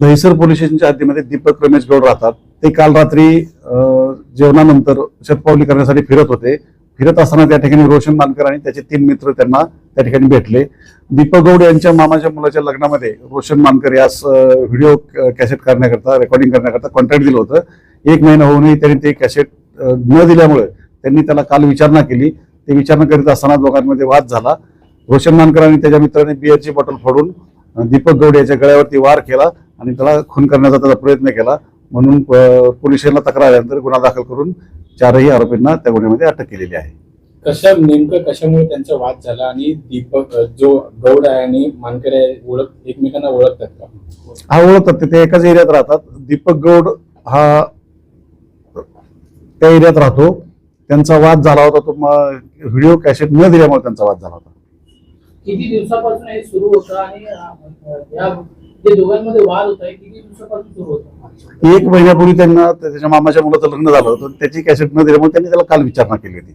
Dahisar police स्टेशनच्या हद्दीमध्ये दीपक रमेश गौड राहतात. ते काल रात्री जेवणानंतर शतपावली करण्यासाठी फिरत होते. फिरत असताना त्या ठिकाणी रोशन मानकर आणि त्याचे तीन मित्र त्यांना त्या ठिकाणी भेटले. दीपक गौड यांच्या मामाच्या मुलाच्या लग्नामध्ये रोशन मानकर यास व्हिडिओ कॅसेट करण्याकरता रेकॉर्डिंग करण्याकरता कॉन्ट्रॅक्ट दिलं होतं. एक महिना होऊनही त्यांनी ते कॅसेट न दिल्यामुळे त्यांनी त्याला काल विचारणा केली. ते विचारणा करीत असताना दोघांमध्ये वाद झाला. रोशन मानकर आणि त्याच्या मित्राने बिअरची बॉटल फोडून दीपक गौड याच्या गळ्यावरती वार केला. आणि त्याला खून करण्याचा त्याचा प्रयत्न केला. म्हणून अं, पोलीस स्टेशनला तक्रार आल्यानंतर गुन्हा दाखल करून चारही आरोपींना त्या गुन्ह्यामध्ये अटक केलेली आहे. कशा नेमकं कशामुळे त्यांचा वाद झाला आणि दीपक जो गौड आहे आणि मानकर आहे ओळख एकमेकांना ओळखतात का? हा ओळखतात. ते- ते एकाच एरियात राहतात. दीपक गौड हा त्या एरियात राहतो. त्यांचा वाद झाला होता. तो व्हिडिओ कॅसेट न दिल्यामुळे त्यांचा वाद झाला होता. किती दिवसापासून हे सुरू होतं आणि जे दोघांमध्ये वाद होत आहे किती दिवसापासून सुरू एक महिन्यापूर्वी त्यांना त्याच्या मामाच्या मुलाचं लग्न झालं होतं त्याची कॅसेट न दिल्यामुळे त्यांनी त्याला काल विचारणा केली होती.